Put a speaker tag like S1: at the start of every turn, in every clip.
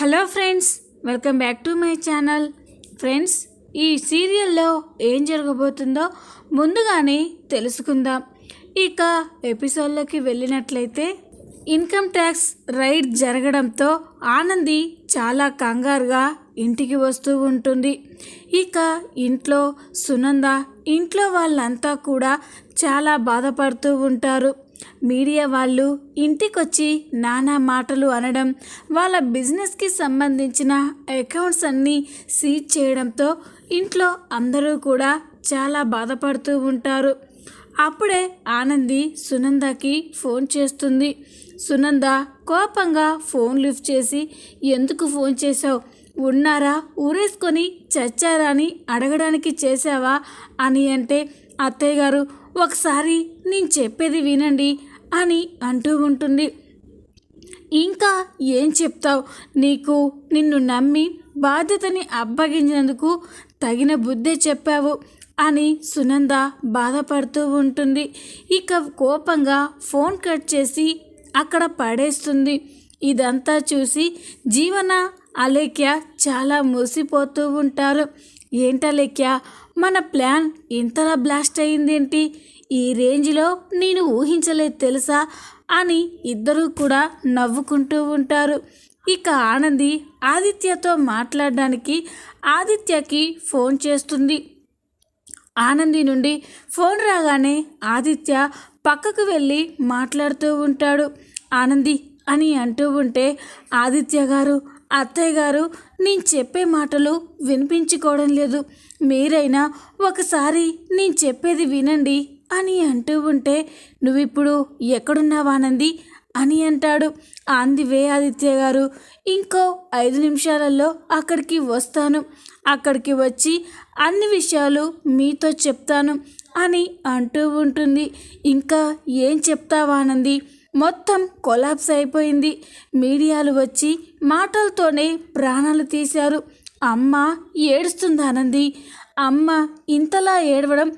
S1: Hello friends welcome back to my channel. Friends ఈ సీరియల్లో ఏం జరగబోతుందో ముందుగానే తెలుసుకుందాం. ఇక ఎపిసోడ్లోకి వెళ్ళినట్లయితే ఇన్కమ్ ట్యాక్స్ రైడ్ జరగడంతో ఆనంది చాలా కంగారుగా ఇంటికి వస్తూ ఉంటుంది. ఇక ఇంట్లో సునంద ఇంట్లో వాళ్ళంతా కూడా చాలా బాధపడుతూ ఉంటారు. మీడియా వాళ్ళు ఇంటికొచ్చి నానా మాటలు అనడం వాళ్ళ బిజినెస్కి సంబంధించిన అకౌంట్స్ అన్నీ సీజ్ చేయడంతో ఇంట్లో అందరూ కూడా చాలా బాధపడుతూ ఉంటారు. అప్పుడే ఆనంది సునందకి ఫోన్ చేస్తుంది. సునంద కోపంగా ఫోన్ లిఫ్ట్ చేసి ఎందుకు ఫోన్ చేసావు ఉన్నారా? ఊరేసుకొని చచ్చారా అని అడగడానికి చేసావా అని అంటే అత్తయ్య గారు ఒకసారి నేను చెప్పేది వినండి అని అంటూ ఉంటుంది. ఇంకా ఏం చెప్తావు? నీకు నిన్ను నమ్మి బాధ్యతని అప్పగించినందుకు తగిన బుద్ధే చెప్పావు అని సునంద బాధపడుతూ ఉంటుంది. ఇక కోపంగా ఫోన్ కట్ చేసి అక్కడ పడేస్తుంది. ఇదంతా చూసి జీవన అలేఖ్య చాలా మురిసిపోతూ ఉంటారు. ఏంటలేఖ్య మన ప్లాన్ ఇంతలా బ్లాస్ట్ అయిందేంటి ఈ రేంజ్లో నేను ఊహించలేదు తెలుసా? అని ఇద్దరూ కూడా నవ్వుకుంటూ ఉంటారు. ఇక ఆనంది ఆదిత్యతో మాట్లాడడానికి ఆదిత్యకి ఫోన్ చేస్తుంది. ఆనంది నుండి ఫోన్ రాగానే ఆదిత్య పక్కకు వెళ్ళి మాట్లాడుతూ ఉంటాడు. ఆనంది అని అంటూ ఉంటే ఆదిత్య గారు అత్తయ్య గారు నేను చెప్పే మాటలు వినిపించుకోవడం లేదు. మీరైనా ఒకసారి నేను చెప్పేది వినండి అని అంటూ ఉంటే నువ్విప్పుడు ఎక్కడున్నావానంది అని అంటాడు. అంది వే ఆదిత్య గారు ఇంకో ఐదు నిమిషాలలో అక్కడికి వస్తాను. అక్కడికి వచ్చి అన్ని విషయాలు మీతో చెప్తాను అని అంటూ ఉంటుంది. ఇంకా ఏం చెప్తావానంది మొత్తం కొలాప్స్ అయిపోయింది. మీడియాలు వచ్చి మాటలతోనే ప్రాణాలు తీశారు. అమ్మ ఏడుస్తుంది ఆనంది. అమ్మ ఇంతలా ఏడవడం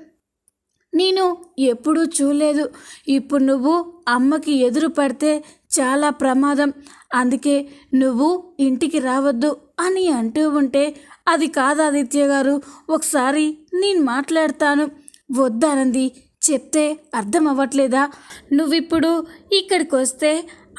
S1: నేను ఎప్పుడూ చూడలేదు. ఇప్పుడు నువ్వు అమ్మకి ఎదురు పడితే చాలా ప్రమాదం. అందుకే నువ్వు ఇంటికి రావద్దు అని అంటూ ఉంటే అది కాదు ఆదిత్య గారు. ఒకసారి నేను మాట్లాడతాను. వద్దానంది చెప్తే అర్థం అవ్వట్లేదా నువ్విప్పుడు ఇక్కడికి వస్తే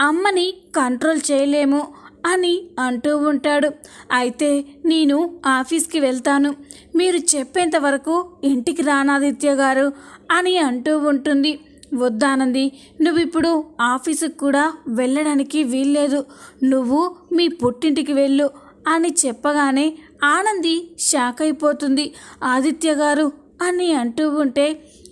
S1: అమ్మని కంట్రోల్ చేయలేము అని అంటూ ఉంటాడు. అయితే నేను ఆఫీస్కి వెళ్తాను. మీరు చెప్పేంత వరకు ఇంటికి రానాదిత్య గారు అని అంటూ ఉంటుంది. వద్దానంది నువ్విప్పుడు ఆఫీసుకు కూడా వెళ్ళడానికి వీల్లేదు. నువ్వు మీ పుట్టింటికి వెళ్ళు అని చెప్పగానే ఆనంది షాక్ అయిపోతుంది. ఆదిత్య గారు అని అంటూ ఉంటే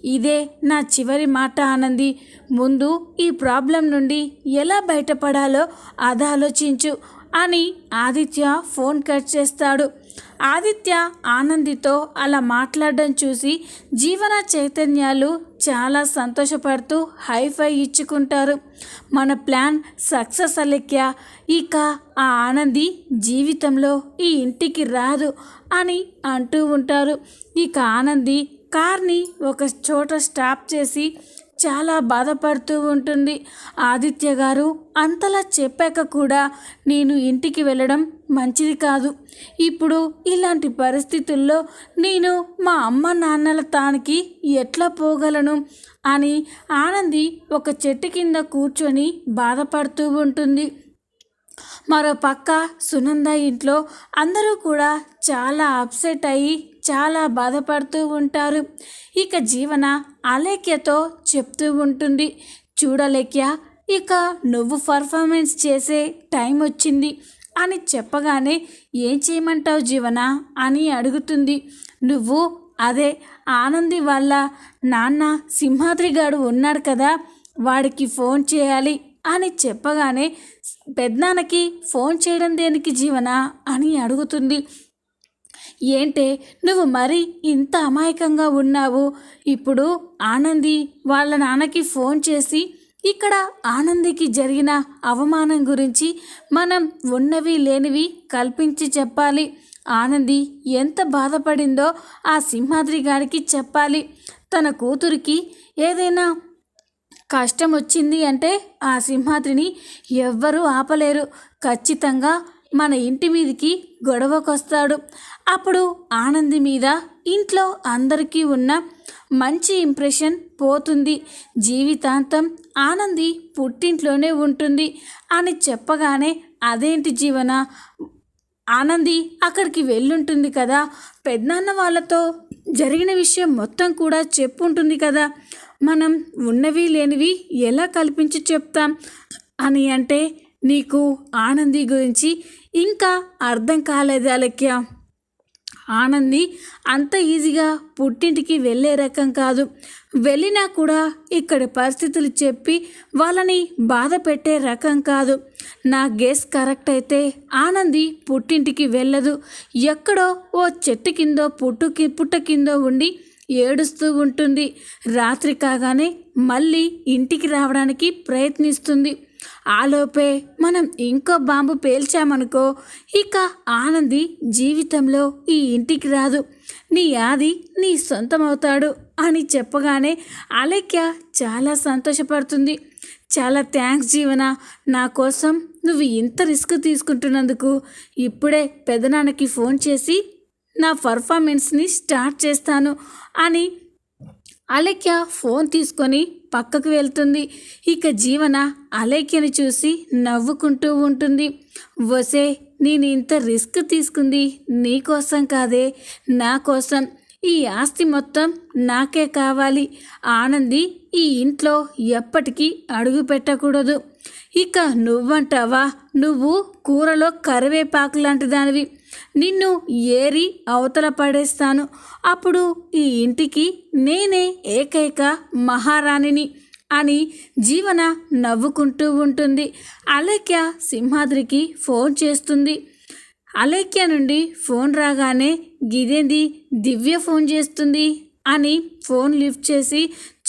S1: ఇదే నా చివరి మాట ఆనంది. ముందు ఈ ప్రాబ్లం నుండి ఎలా బయటపడాలో అది ఆలోచించు అని ఆదిత్య ఫోన్ కట్ చేస్తాడు. ఆదిత్య ఆనందితో అలా మాట్లాడడం చూసి జీవన చైతన్యాలు చాలా సంతోషపడుతూ హైఫై ఇచ్చుకుంటారు. మన ప్లాన్ సక్సెస్ అలెక్య. ఇక ఆ ఆనంది జీవితంలో ఈ ఇంటికి రాదు అని అంటూ ఉంటారు. ఇక ఆనంది కార్ని ఒక చోట స్టాప్ చేసి చాలా బాధపడుతూ ఉంటుంది. ఆదిత్య గారు అంతలా చెప్పాక కూడా నేను ఇంటికి వెళ్ళడం మంచిది కాదు. ఇప్పుడు ఇలాంటి పరిస్థితుల్లో నేను మా అమ్మ నాన్నల తానికి ఎట్లా పోగలను అని ఆనంది ఒక చెట్టు కింద కూర్చొని బాధపడుతూ ఉంటుంది. మరో పక్క సునంద ఇంట్లో అందరూ కూడా చాలా అప్సెట్ అయ్యి చాలా బాధపడుతూ ఉంటారు. ఇక జీవన అలేఖ్యతో చెప్తూ ఉంటుంది. చూడలేఖ్య ఇక నువ్వు పర్ఫార్మెన్స్ చేసే టైం వచ్చింది అని చెప్పగానే ఏం చేయమంటావు జీవన అని అడుగుతుంది. నువ్వు అదే ఆనంది వాళ్ళ నాన్న సింహాద్రిగాడు ఉన్నాడు కదా వాడికి ఫోన్ చేయాలి అని చెప్పగానే పెద్దనాన్నకి ఫోన్ చేయడం దేనికి జీవన అని అడుగుతుంది. ఏంటే నువ్వు మరి ఇంత అమాయకంగా ఉన్నావు. ఇప్పుడు ఆనంది వాళ్ళ నాన్నకి ఫోన్ చేసి ఇక్కడ ఆనందికి జరిగిన అవమానం గురించి మనం ఉన్నవి లేనివి కల్పించి చెప్పాలి. ఆనంది ఎంత బాధపడిందో ఆ సింహాద్రి గారికి చెప్పాలి. తన కూతురికి ఏదైనా కష్టం వచ్చింది అంటే ఆ సింహాద్రిని ఎవ్వరూ ఆపలేరు. ఖచ్చితంగా మన ఇంటి మీదకి గొడవకొస్తాడు. అప్పుడు ఆనంది మీద ఇంట్లో అందరికీ ఉన్న మంచి ఇంప్రెషన్ పోతుంది. జీవితాంతం ఆనంది పుట్టింట్లోనే ఉంటుంది. అని చెప్పగానే అదేంటి జీవన? ఆనంది అక్కడికి వెళ్ళుంటుంది కదా. పెద్దనాన్న వాళ్ళతో జరిగిన విషయం మొత్తం కూడా చెప్పుంటుంది కదా. మనం ఉన్నవి లేనివి ఎలా కల్పించి చెప్తాం? అని అంటే నీకు ఆనంది గురించి ఇంకా అర్థం కాలేదు అలక్య. ఆనంది అంత ఈజీగా పుట్టింటికి వెళ్ళే రకం కాదు. వెళ్ళినా కూడా ఇక్కడి పరిస్థితులు చెప్పి వాళ్ళని బాధ పెట్టే రకం కాదు. నా గెస్ కరెక్ట్ అయితే ఆనంది పుట్టింటికి వెళ్ళదు. ఎక్కడో ఓ చెట్టు కిందో పుట్టుకి పుట్ట కిందో ఉండి ఏడుస్తూ ఉంటుంది. రాత్రి కాగానే మళ్ళీ ఇంటికి రావడానికి ప్రయత్నిస్తుంది. ఆలోపే మనం ఇంకో బాంబు పేల్చామనుకో ఇక ఆనంది జీవితంలో ఈ ఇంటికి రాదు. నీ ఆది నీ సొంతమవుతాడు అని చెప్పగానే అలెక్య చాలా సంతోషపడుతుంది. చాలా థ్యాంక్స్ జీవన నా కోసం నువ్వు ఇంత రిస్క్ తీసుకుంటున్నందుకు. ఇప్పుడే పెదనాన్నకి ఫోన్ చేసి నా పర్ఫార్మెన్స్ని స్టార్ట్ చేస్తాను అని అలేఖ్య ఫోన్ తీసుకొని పక్కకు వెళ్తుంది. ఇక జీవన అలేఖ్యను చూసి నవ్వుకుంటూ ఉంటుంది. వసే నేను ఇంత రిస్క్ తీసుకుంది నీకోసం కాదే నా కోసం. ఈ ఆస్తి మొత్తం నాకే కావాలి. ఆనంది ఈ ఇంట్లో ఎప్పటికీ అడుగు పెట్టకూడదు. ఇక నువ్వంటావా? నువ్వు కూరలో కరివేపాకు లాంటి దానివి. నిన్ను ఏరి అవతల పడేస్తాను. అప్పుడు ఈ ఇంటికి నేనే ఏకైక మహారాణిని అని జీవన నవ్వుకుంటూ ఉంటుంది. అలేఖ్య సింహాద్రికి ఫోన్ చేస్తుంది. అలేఖ్య నుండి ఫోన్ రాగానే గిదేంది దివ్య ఫోన్ చేస్తుంది అని ఫోన్ లిఫ్ట్ చేసి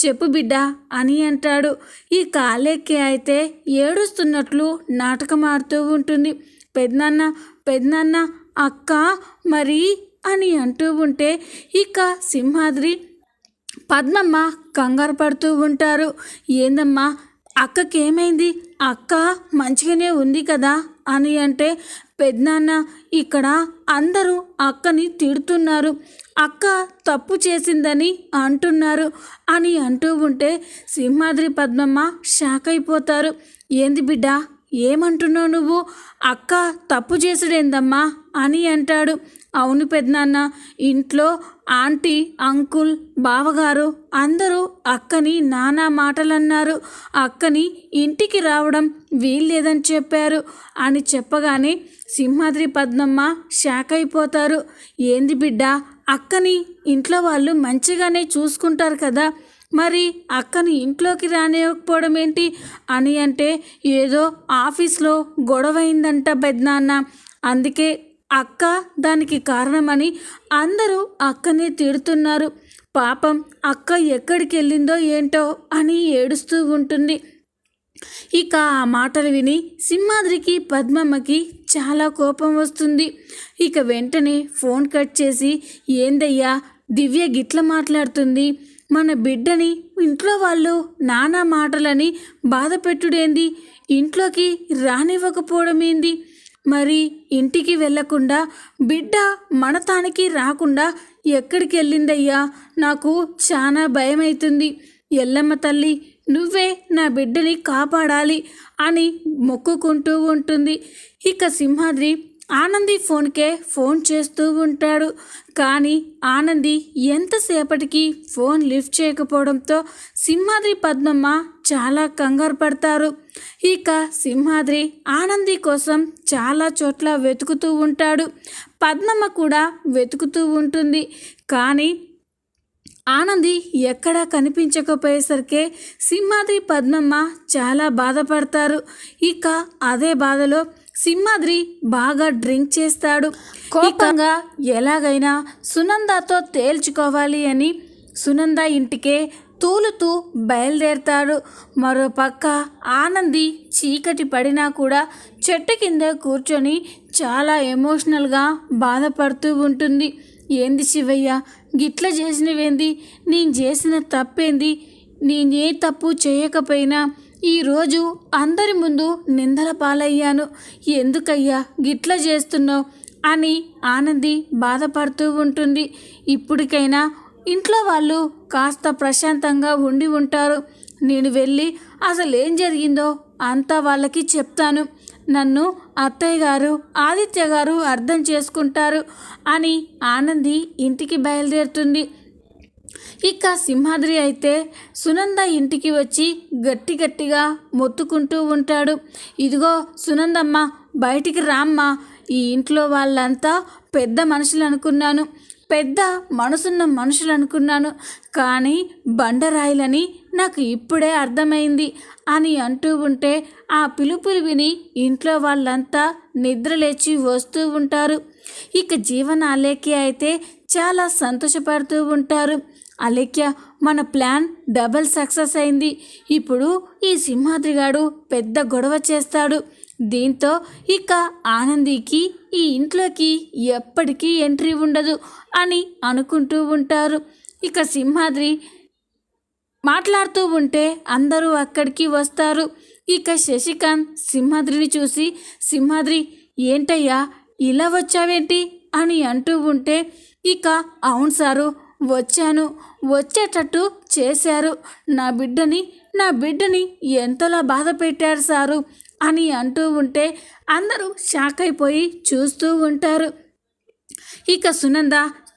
S1: చెప్పు బిడ్డ అని అంటాడు. ఈ కాలేఖ్య అయితే ఏడుస్తున్నట్లు నాటకం ఆడుతూ ఉంటుంది. పెద్దనాన్న పెద్దనాన్న అక్క మరి అని అంటూ ఉంటే ఇక సింహాద్రి పద్మమ్మ కంగారు పడుతూ ఉంటారు. ఏందమ్మా అక్కకి ఏమైంది అక్క మంచిగానే ఉంది కదా? అని అంటే పెద్దనాన్న ఇక్కడ అందరూ అక్కని తిడుతున్నారు. అక్క తప్పు చేసిందని అంటున్నారు అని అంటూ ఉంటే సింహాద్రి పద్మమ్మ షాక్ అయిపోతారు ఏంది బిడ్డ ఏమంటున్నావు నువ్వు? అక్క తప్పు చేసుడేందమ్మా? అని అంటాడు. అవును పెద్దనాన్న ఇంట్లో ఆంటీ అంకుల్ బావగారు అందరూ అక్కని నానా మాటలన్నారు. అక్కని ఇంటికి రావడం వీల్లేదని చెప్పారు. అని చెప్పగానే సింహాద్రి పద్మమ్మ షాక్ అయిపోతారు. ఏంది బిడ్డ అక్కని ఇంట్లో వాళ్ళు మంచిగానే చూసుకుంటారు కదా? మరి అక్కని ఇంట్లోకి రానివ్వకపోవడం ఏంటి అని అంటే ఏదో ఆఫీస్లో గొడవైందంట పెద్దనాన్న అందుకే అక్క దానికి కారణమని అందరూ అక్కనే తిడుతున్నారు. పాపం అక్క ఎక్కడికి వెళ్ళిందో ఏంటో అని ఏడుస్తూ ఉంటుంది. ఇక ఆ మాటలు విని సింహాద్రికి పద్మమ్మకి చాలా కోపం వస్తుంది. ఇక వెంటనే ఫోన్ కట్ చేసి ఏందయ్యా దివ్య గిట్ల మాట్లాడుతుంది? మన బిడ్డని ఇంట్లో వాళ్ళు నానా మాటలని బాధ పెట్టుడేంది ఇంట్లోకి రానివ్వకపోవడం ఏంది మరి ఇంటికి వెళ్ళకుండా బిడ్డ మనతానికి రాకుండా ఎక్కడికి వెళ్ళిందయ్యా నాకు చాలా భయమవుతుంది ఎల్లమ్మ తల్లి నువ్వే నా బిడ్డని కాపాడాలి అని మొక్కుకుంటూ ఉంటుంది. ఇక సింహాద్రి ఆనంది ఫోన్కే ఫోన్ చేస్తూ ఉంటాడు. కానీ ఆనంది ఎంతసేపటికి ఫోన్ లిఫ్ట్ చేయకపోవడంతో సింహాద్రి పద్మమ్మ చాలా కంగారు పడతారు. ఇక సింహాద్రి ఆనంది కోసం చాలా చోట్ల వెతుకుతూ ఉంటాడు. పద్మమ్మ కూడా వెతుకుతూ ఉంటుంది. కానీ ఆనంది ఎక్కడా కనిపించకపోయేసరికి సింహాద్రి పద్మమ్మ చాలా బాధపడతారు. ఇక అదే బాధలో సింహాద్రి బాగా డ్రింక్ చేస్తాడు. కోపంగా ఎలాగైనా సునందతో తేల్చుకోవాలి అని సునంద ఇంటికే తూలుతూ బయలుదేరతాడు. మరోపక్క ఆనంది చీకటి పడినా కూడా చెట్టు కింద కూర్చొని చాలా ఎమోషనల్గా బాధపడుతూ ఉంటుంది. ఏంది శివయ్య గిట్ల చేసినవేంది? నేను చేసిన తప్పేంది? నేనే తప్పు చేయకపోయినా ఈరోజు అందరి ముందు నిందల పాలయ్యాను. ఎందుకయ్యా గిట్ల చేస్తున్నావు? అని ఆనంది బాధపడుతూ ఉంటుంది. ఇప్పటికైనా ఇంట్లో వాళ్ళు కాస్త ప్రశాంతంగా ఉండి ఉంటారు. నేను వెళ్ళి అసలు ఏం జరిగిందో అంతా వాళ్ళకి చెప్తాను. నన్ను అత్తయ్య గారు ఆదిత్య గారు అర్థం చేసుకుంటారు అని ఆనంది ఇంటికి బయలుదేరుతుంది. ఇక సింహాద్రి అయితే సునంద ఇంటికి వచ్చి గట్టి గట్టిగా మొత్తుకుంటూ ఉంటాడు. ఇదిగో సునందమ్మ బయటికి రామ్మా. ఈ ఇంట్లో వాళ్ళంతా పెద్ద మనుషులు అనుకున్నాను పెద్ద మనసున్న మనుషులు అనుకున్నాను కానీ బండరాయిలని నాకు ఇప్పుడే అర్థమైంది అని అంటూ ఉంటే ఆ పిలుపులు విని ఇంట్లో వాళ్ళంతా నిద్రలేచి వస్తూ ఉంటారు. ఇక జీవన అలేఖ్య అయితే చాలా సంతోషపడుతూ ఉంటారు. అలేఖ్య మన ప్లాన్ డబల్ సక్సెస్ అయింది. ఇప్పుడు ఈ సింహాద్రిగాడు పెద్ద గొడవ చేస్తాడు. దీంతో ఇక ఆనందికి ఈ ఇంట్లోకి ఎప్పటికీ ఎంట్రీ ఉండదు అని అనుకుంటూ ఉంటారు. ఇక సింహాద్రి మాట్లాడుతూ ఉంటే అందరూ అక్కడికి వస్తారు. ఇక శశికాంత్ సింహాద్రిని చూసి సింహాద్రి ఏంటయ్యా? ఇలా వచ్చావేంటి? అని అంటూ ఉంటే ఇక అవును సారు వచ్చాను. వచ్చేటట్టు చేశారు. నా బిడ్డని నా బిడ్డని ఎంతలా బాధ పెట్టారు సారు అని అంటూ ఉంటే అందరూ షాక్ అయిపోయి చూస్తూ ఉంటారు. ఇక సునంద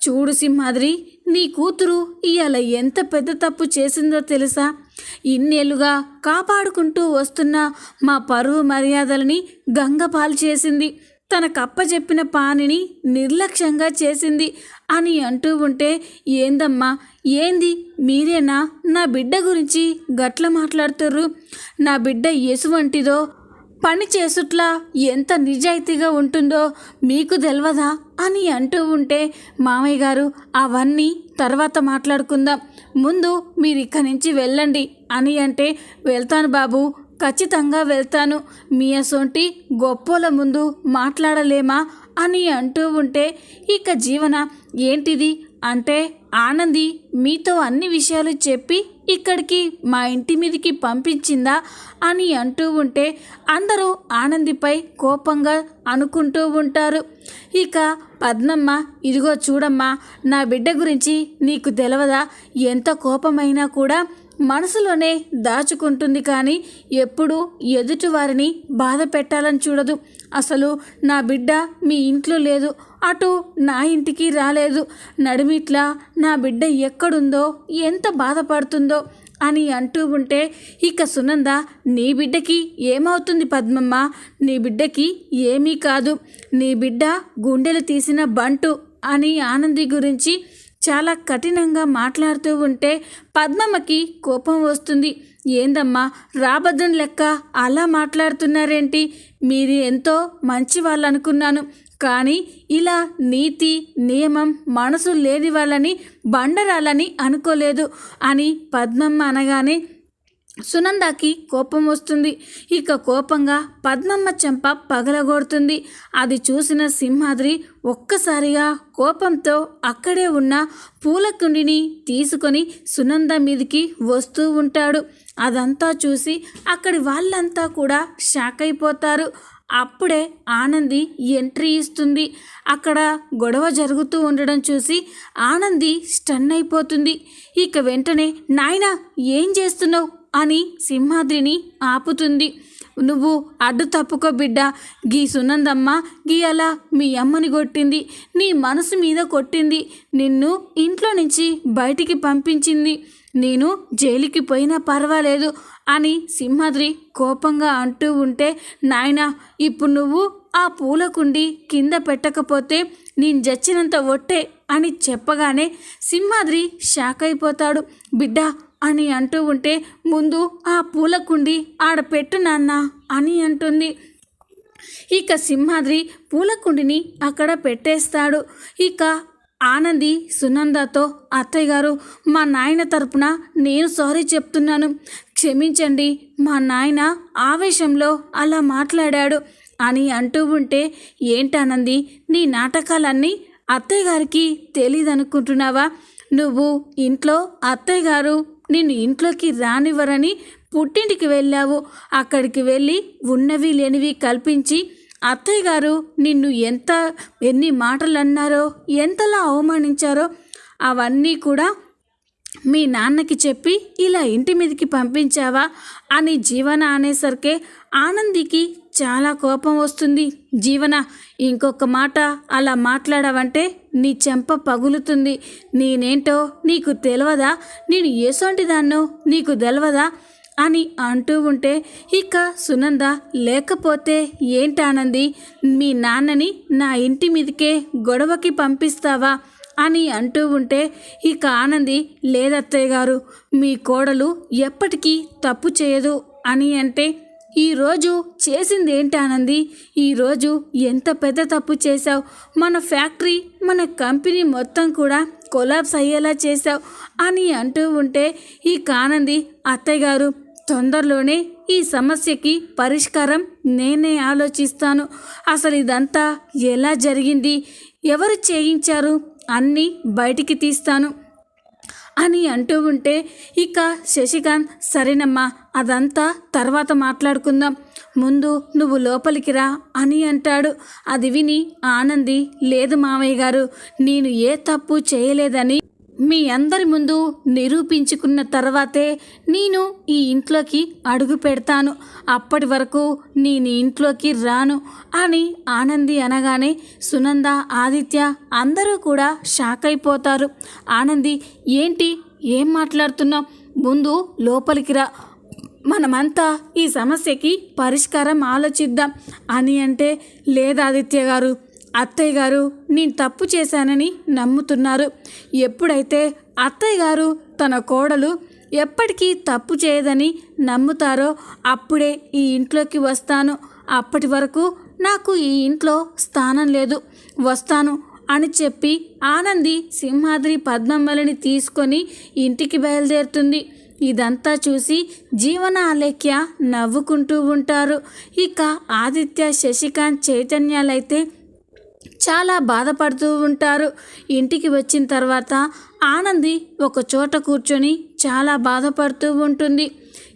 S1: చూడు సింహాద్రి నీ కూతురు ఇవాళ ఎంత పెద్ద తప్పు చేసిందో తెలుసా? ఇన్నేళ్ళుగా కాపాడుకుంటూ వస్తున్న మా పరువు మర్యాదలని గంగపాలు చేసింది. తన చెప్పిన పానిని నిర్లక్ష్యంగా చేసింది. అని అంటూ ఉంటే ఏందమ్మా ఏంది? మీరేనా? నా బిడ్డ గురించి గట్ల మాట్లాడుతుర్రు. నా బిడ్డ ఎసువంటిదో పని చేసుట్లా ఎంత నిజాయితీగా ఉంటుందో మీకు తెలియదా అని అంటూ ఉంటే మామయ్య గారు అవన్నీ తర్వాత మాట్లాడుకుందాం. ముందు మీరు ఇక్కడి నుంచి వెళ్ళండి. అని అంటే వెళ్తాను బాబు ఖచ్చితంగా వెళ్తాను. మీ అసొంటి గొప్పోల ముందు మాట్లాడలేమా అని అంటూ ఉంటే ఇక జీవన ఏంటిది? అంటే ఆనంది మీతో అన్ని విషయాలు చెప్పి ఇక్కడికి మా ఇంటి మీదకి పంపించిందా అని అంటూ ఉంటే అందరూ ఆనందిపై కోపంగా అనుకుంటూ ఉంటారు. ఇక పద్మమ్మ ఇదిగో చూడమ్మా నా బిడ్డ గురించి నీకు తెలవదా? ఎంత కోపమైనా కూడా మనసులోనే దాచుకుంటుంది కానీ ఎప్పుడూ ఎదుటివారిని బాధ పెట్టాలని చూడదు. అసలు నా బిడ్డ మీ ఇంట్లో లేదు అటు నా ఇంటికి రాలేదు నడిమిట్లా నా బిడ్డ ఎక్కడుందో ఎంత బాధపడుతుందో అని అంటూ ఉంటే ఇక సునంద నీ బిడ్డకి ఏమవుతుంది పద్మమ్మ? నీ బిడ్డకి ఏమీ కాదు. నీ బిడ్డ గుండెలు తీసిన బంటు అని ఆనంది గురించి చాలా కఠినంగా మాట్లాడుతూ ఉంటే పద్మమ్మకి కోపం వస్తుంది. ఏందమ్మా రాబద్దం లెక్క అలా మాట్లాడుతున్నారేంటి? మీరు ఎంతో మంచి వాళ్ళు అనుకున్నాను కానీ ఇలా నీతి నియమం మనసు లేని వాళ్ళని బండరాలని అనుకోలేదు అని పద్మమ్మ అనగానే సునందాకి కోపం వస్తుంది. ఇక కోపంగా పద్మమ్మ చెంప పగలగొడుతుంది. అది చూసిన సింహాద్రి ఒక్కసారిగా కోపంతో అక్కడే ఉన్న పూల కుండిని తీసుకొని సునంద మీదికి వస్తూ ఉంటాడు. అదంతా చూసి అక్కడి వాళ్ళంతా కూడా షాక్ అయిపోతారు. అప్పుడే ఆనంది ఎంట్రీ ఇస్తుంది. అక్కడ గొడవ జరుగుతూ ఉండడం చూసి ఆనంది స్టన్ అయిపోతుంది. ఇక వెంటనే నాయనా ఏం చేస్తున్నావు? అని సింహాద్రిని ఆపుతుంది. నువ్వు అడ్డు తప్పుకో బిడ్డ. గీ సునందమ్మ గీ అలా మీ అమ్మని కొట్టింది. నీ మనసు మీద కొట్టింది. నిన్ను ఇంట్లో నుంచి బయటికి పంపించింది. నేను జైలుకి పోయినా పర్వాలేదు అని సింహాద్రి కోపంగా అంటూ ఉంటే నాయన ఇప్పుడు నువ్వు ఆ పూలకుండి కింద పెట్టకపోతే నేను జచ్చినంత ఒట్టే అని చెప్పగానే సింహాద్రి షాక్ అయిపోతాడు బిడ్డ అని అంటూ ఉంటే ముందు ఆ పూలకుండి ఆడ పెట్టు నాన్న అని అంటుంది. ఇక సింహాద్రి పూలకుండిని అక్కడ పెట్టేస్తాడు. ఇక ఆనంది సునందతో అత్తయ్య గారు మా నాయన తరపున నేను సారీ చెప్తున్నాను. క్షమించండి మా నాయన ఆవేశంలో అలా మాట్లాడాడు అని అంటూ ఉంటే ఏంటానంది నీ నాటకాలన్నీ అత్తయ్య గారికి తెలియదనుకుంటున్నావా నువ్వు ఇంట్లో అత్తయ్య గారు నిన్ను ఇంట్లోకి రానివ్వరని పుట్టింటికి వెళ్ళావు. అక్కడికి వెళ్ళి ఉన్నవి లేనివి కల్పించి అత్తయ్య గారు నిన్ను ఎంత ఎన్ని మాటలు అన్నారో ఎంతలా అవమానించారో అవన్నీ కూడా మీ నాన్నకి చెప్పి ఇలా ఇంటి మీదకి పంపించావా? అని జీవన అనేసరికే ఆనందికి చాలా కోపం వస్తుంది. జీవన ఇంకొక మాట అలా మాట్లాడావంటే నీ చెంప పగులుతుంది. నేనేంటో నీకు తెలియదా నేను ఏసోంటి దాన్నో నీకు తెలియదా అని అంటూ ఉంటే ఇక సునంద లేకపోతే ఏంటానంది మీ నాన్నని నా ఇంటి మీదకే గొడవకి పంపిస్తావా? అని అంటూ ఉంటే ఇక ఆనంది లేదత్తయ్య గారు మీ కోడలు ఎప్పటికీ తప్పు చేయదు అని అంటే ఈరోజు చేసింది ఏంటి ఆనంది? ఈరోజు ఎంత పెద్ద తప్పు చేశావు? మన ఫ్యాక్టరీ మన కంపెనీ మొత్తం కూడా కొలాబ్స్ అయ్యేలా చేశావు అని అంటూ ఉంటే ఈ కానంది అత్తయ్య గారు తొందరలోనే ఈ సమస్యకి పరిష్కారం నేనే ఆలోచిస్తాను. అసలు ఇదంతా ఎలా జరిగింది? ఎవరు చేయించారు? అన్నీ బయటికి తీస్తాను. అని అంటూ ఉంటే ఇక శశికాంత్ సరేనమ్మా అదంతా తర్వాత మాట్లాడుకుందాం. ముందు నువ్వు లోపలికి రా అని అంటాడు. అది విని ఆనంది లేదు మామయ్య గారు నేను ఏ తప్పు చేయలేదని మీ అందరి ముందు నిరూపించుకున్న తర్వాతే నేను ఈ ఇంట్లోకి అడుగు పెడతాను. అప్పటి వరకు నేను ఇంట్లోకి రాను అని ఆనంది అనగానే సునంద ఆదిత్య అందరూ కూడా షాక్ అయిపోతారు. ఆనంది ఏంటి? ఏం మాట్లాడుతున్నావు? ముందు లోపలికి రా. మనమంతా ఈ సమస్యకి పరిష్కారం ఆలోచిద్దాం అని అంటే లేదు ఆదిత్య గారు అత్తయ్య గారు నేను తప్పు చేశానని నమ్ముతున్నారు. ఎప్పుడైతే అత్తయ్య గారు తన కోడలు ఎప్పటికీ తప్పు చేయదని నమ్ముతారో అప్పుడే ఈ ఇంట్లోకి వస్తాను. అప్పటి వరకు నాకు ఈ ఇంట్లో స్థానం లేదు. వస్తాను అని చెప్పి ఆనంది సింహాద్రి పద్మమ్మలని తీసుకొని ఇంటికి బయలుదేరుతుంది. ఇదంతా చూసి జీవన అలేఖ్య నవ్వుకుంటూ ఉంటారు. ఇక ఆదిత్య శశికాంత్ చైతన్యాలైతే చాలా బాధపడుతూ ఉంటారు. ఇంటికి వచ్చిన తర్వాత ఆనంది ఒక చోట కూర్చొని చాలా బాధపడుతూ ఉంటుంది.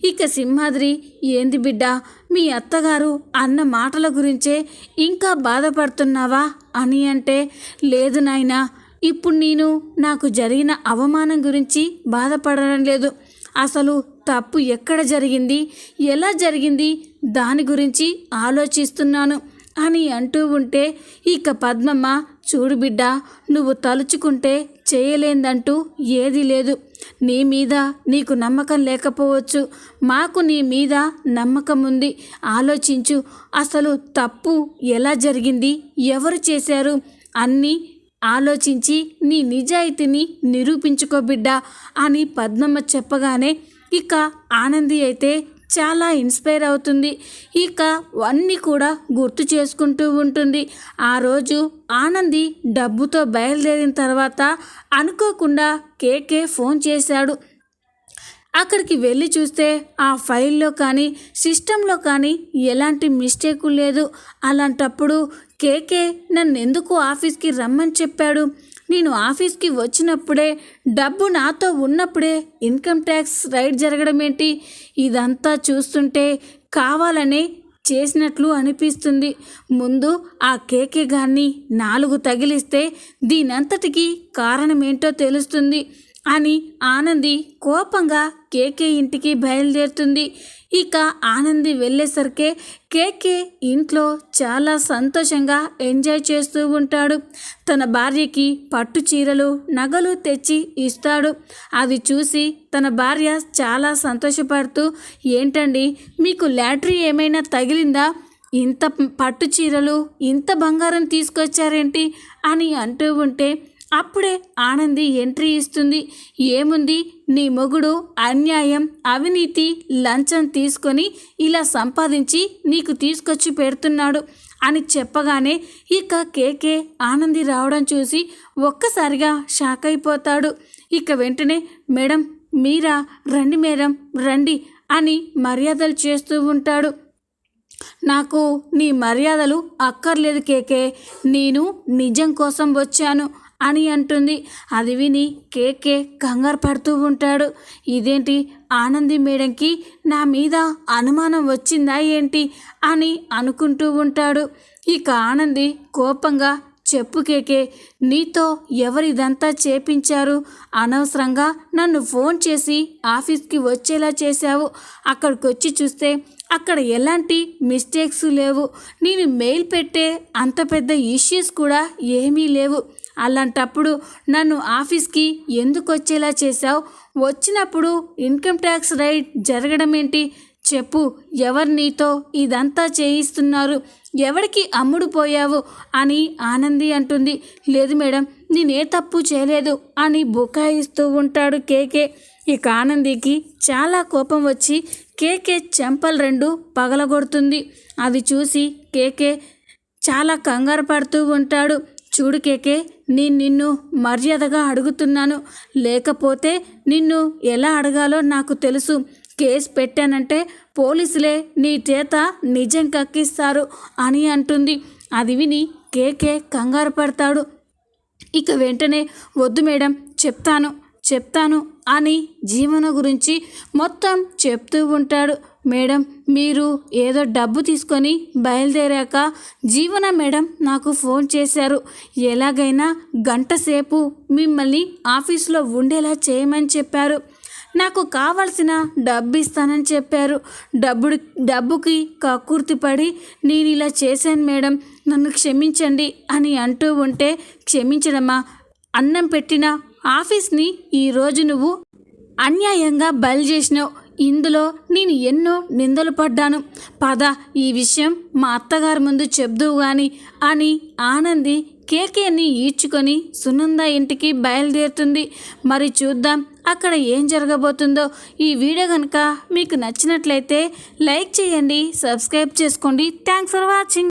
S1: ఇక సింహాద్రి ఏంది బిడ్డ మీ అత్తగారు అన్న మాటల గురించే ఇంకా బాధపడుతున్నావా? అని అంటే లేదు నాయనా ఇప్పుడు నేను నాకు జరిగిన అవమానం గురించి బాధపడడం లేదు. అసలు తప్పు ఎక్కడ జరిగింది? ఎలా జరిగింది? దాని గురించి ఆలోచిస్తున్నాను. అని అంటూ ఉంటే ఇక పద్మమ్మ చూడు బిడ్డ నువ్వు తలుచుకుంటే చేయలేందంటూ ఏదీ లేదు. నీ మీద నీకు నమ్మకం లేకపోవచ్చు. మాకు నీ మీద నమ్మకం ఉంది. ఆలోచించు. అసలు తప్పు ఎలా జరిగింది? ఎవరు చేశారు? అన్నీ ఆలోచించి నీ నిజాయితీని నిరూపించుకో బిడ్డ అని పద్మమ్మ చెప్పగానే ఇక ఆనంది అయితే చాలా ఇన్స్పైర్ అవుతుంది. ఇక అన్నీ కూడా గుర్తు చేసుకుంటూ ఉంటుంది. ఆ రోజు ఆనంది డబ్బుతో బయలుదేరిన తర్వాత అనుకోకుండా కేకే ఫోన్ చేశాడు. అక్కడికి వెళ్ళి చూస్తే ఆ ఫైల్లో కానీ సిస్టంలో కానీ ఎలాంటి మిస్టేకు లేదు. అలాంటప్పుడు కేకే నన్ను ఎందుకు ఆఫీస్కి రమ్మని చెప్పాడు? నేను ఆఫీస్కి వచ్చినప్పుడే డబ్బు నాతో ఉన్నప్పుడే ఇన్కమ్ ట్యాక్స్ రైడ్ జరగడం ఏంటి ఇదంతా చూస్తుంటే కావాలని చేసినట్లు అనిపిస్తుంది. ముందు ఆ కేకే గారిని నాలుగు తగిలిస్తే దీనంతటికి కారణమేంటో తెలుస్తుంది. అని ఆనంది కోపంగా కేకే ఇంటికి బయలుదేరుతుంది. ఇక ఆనంది వెళ్ళేసరికే కేకే ఇంట్లో చాలా సంతోషంగా ఎంజాయ్ చేస్తూ ఉంటాడు. తన భార్యకి పట్టు చీరలు నగలు తెచ్చి ఇస్తాడు. అది చూసి తన భార్య చాలా సంతోషపడుతూ ఏంటండి మీకు లాటరీ ఏమైనా తగిలిందా? ఇంత పట్టు చీరలు ఇంత బంగారం తీసుకొచ్చారేంటి? అని అంటూ ఉంటే అప్పుడే ఆనంది ఎంట్రీ ఇస్తుంది. ఏముంది? నీ మొగుడు అన్యాయం అవినీతి లంచం తీసుకొని ఇలా సంపాదించి నీకు తీసుకొచ్చి పెడుతున్నాడు అని చెప్పగానే ఇక కేకే ఆనంది రావడం చూసి ఒక్కసారిగా షాక్ అయిపోతాడు. ఇక వెంటనే మేడం మీరా? రండి మేడం రండి అని మర్యాదలు చేస్తూ ఉంటాడు. నాకు నీ మర్యాదలు అక్కర్లేదు కేకే. నేను నిజం కోసం వచ్చాను. అని అంటుంది. అది విని కేకే కంగారు పడుతూ ఉంటాడు. ఇదేంటి ఆనంది మేడంకి నా మీద అనుమానం వచ్చిందా ఏంటి అని అనుకుంటూ ఉంటాడు. ఇక ఆనంది కోపంగా చెప్పు కేకే నీతో ఎవరిదంతా చేపించారు? అనవసరంగా నన్ను ఫోన్ చేసి ఆఫీస్కి వచ్చేలా చేశావు. అక్కడికి వచ్చి చూస్తే అక్కడ ఎలాంటి మిస్టేక్స్ లేవు. నేను మెయిల్ పెట్టే అంత పెద్ద ఇష్యూస్ కూడా ఏమీ లేవు. అలాంటప్పుడు నన్ను ఆఫీస్కి ఎందుకు వచ్చేలా చేశావు? వచ్చినప్పుడు ఇన్కమ్ ట్యాక్స్ రైడ్ జరగడం ఏంటి చెప్పు ఎవరు నీతో ఇదంతా చేయిస్తున్నారు? ఎవరికి అమ్ముడు పోయావు? అని ఆనంది అంటుంది. లేదు మేడం నేనే తప్పు చేయలేదు అని బుకాయిస్తూ ఉంటాడు కేకే. ఇక ఆనందికి చాలా కోపం వచ్చి కేకే చెంపలు రెండు పగలగొడుతుంది. అది చూసి కేకే చాలా కంగారు పడుతూ ఉంటాడు. చూడు కేకే నేను నిన్ను మర్యాదగా అడుగుతున్నాను. లేకపోతే నిన్ను ఎలా అడగాలో నాకు తెలుసు. కేసు పెట్టానంటే పోలీసులే నీ చేత నిజం కక్కిస్తారు అని అంటుంది. అది విని కేకే కంగారు పడతాడు. ఇక వెంటనే వద్దు మేడం చెప్తాను. చెప్తాను అని జీవన గురించి మొత్తం చెప్తూ ఉంటాడు. మేడం మీరు ఏదో డబ్బు తీసుకొని బయలుదేరాక జీవన మేడం నాకు ఫోన్ చేశారు. ఎలాగైనా గంట సేపు మిమ్మల్ని ఆఫీస్లో ఉండేలా చేయమని చెప్పారు. నాకు కావలసిన డబ్బు ఇస్తానని చెప్పారు. డబ్బుడు డబ్బుకి కక్కుర్తి పడి నేను ఇలా చేశాను మేడం నన్ను క్షమించండి అని అంటూ ఉంటే క్షమించడమా అన్నం పెట్టిన ఆఫీస్ని ఈరోజు నువ్వు అన్యాయంగా బయలు చేసినావు. ఇందులో నేను ఎన్నో నిందలు పడ్డాను. పద ఈ విషయం మా అత్తగారి ముందు చెప్దువు గాని అని ఆనంది కేకేని ఈడ్చుకొని సునంద ఇంటికి బయలుదేరుతుంది. మరి చూద్దాం అక్కడ ఏం జరగబోతుందో. ఈ వీడియో కనుక మీకు నచ్చినట్లయితే లైక్ చేయండి సబ్స్క్రైబ్ చేసుకోండి. Thanks for watching.